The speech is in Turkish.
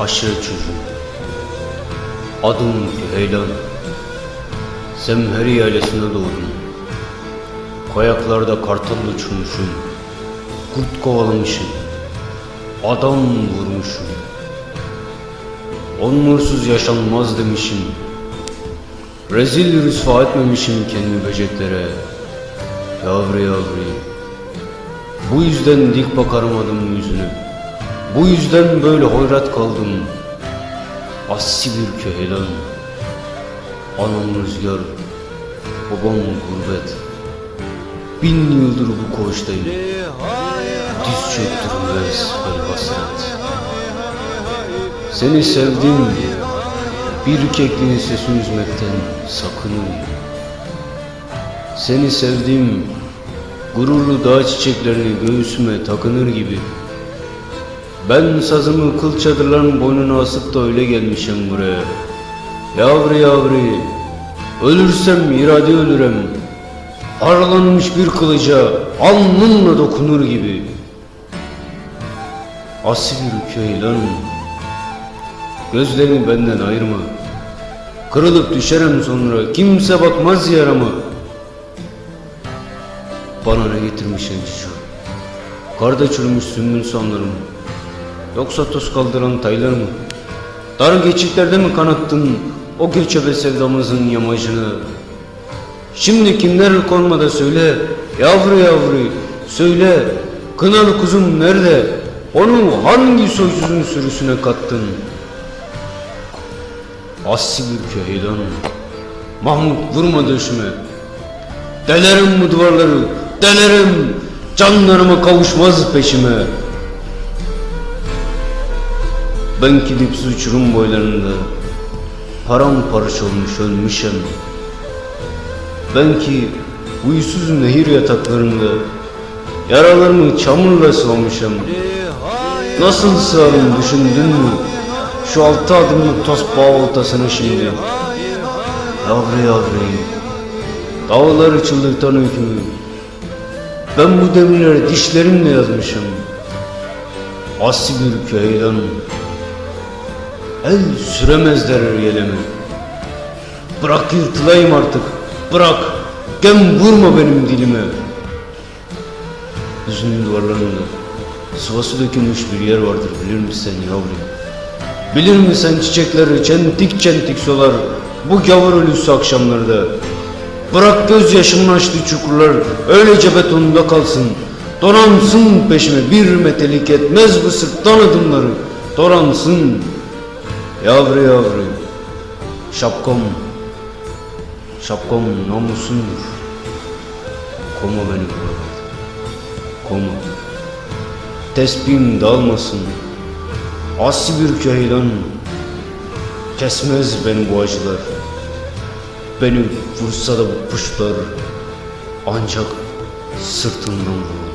aşırı çocuğu. Adım Küheylan. Zemheri ailesine doğdum. Kayaklarda kartal uçurmuşum. Kurt kovalamışım. Adam vurmuşum. Onursuz yaşanmaz demişim. Rezil rüsva etmemişim kendimi böceklere. Yavru yavru. Bu yüzden dik bakarım adamın yüzüne. Bu yüzden böyle hoyrat kaldım. Assi bir köhelan. Anam rüzgar, babam gurbet. Bin yıldır bu koğuştayım. Diz çöktürmez bel hasret. Seni sevdim. Bir kekliğin sesini üzmekten sakının. Seni sevdim. Gururlu dağ çiçeklerini göğsüme takınır gibi. Ben sazımı kıl çadırların boynuna asıp da öyle gelmişim buraya. Yavru yavru, ölürsem irade ölürem. Aralanmış bir kılıca alnımla dokunur gibi. Asi bir köylan, gözlerini benden ayırma. Kırılıp düşerim sonra, kimse bakmaz yarama. Bana ne getirmişsin cicu? Karda çürümüş sümbül sanlarım. Yoksa toz kaldıran taylar mı? Dar geçitlerde mi kanattın o göçebe sevdamızın yamacını? Şimdi kimler konmada söyle, yavru yavru, söyle, kınalı kuzum nerede? Onu hangi soysuzun sürüsüne kattın? Assi bir köheylan, Mahmut vurma döşüme. Delerim bu duvarları, delerim, canlarıma kavuşmaz peşime. Ben ki dipsiz uçurum boylarında Paramparça olmuş ölmüşem. Ben ki uysuz nehir yataklarında Yaralarımı çamurla sıvamışım Nasıl sığarım düşündün mü? Şu altı adımlık toz bağ ortasına şimdi. Yavru yavru Dağları çıldırtan öykümü Ben bu demirleri dişlerimle yazmışım. Asi bir köyden El süremezler yelemi Bırak yırtılayım artık Bırak. Gem vurma benim dilime. Hüznün duvarlarında Sıvası dökülmüş bir yer vardır bilir misin yavrum? Bilir misin çiçekleri çentik çentik solar Bu gavur ölüsü akşamlarda? Bırak gözyaşımın açtığı çukurlar Öylece betonunda kalsın. Donansın peşime bir metelik etmez bu sırttan adımları Donansın Yavru yavru Şapkam Şapkam namusundur. Koma beni buralarda Koma Tesbihim dağılmasın Asi bir köylan Kesmez beni bu acılar Beni vursa da bu kuşlar. Ancak sırtımdan vurur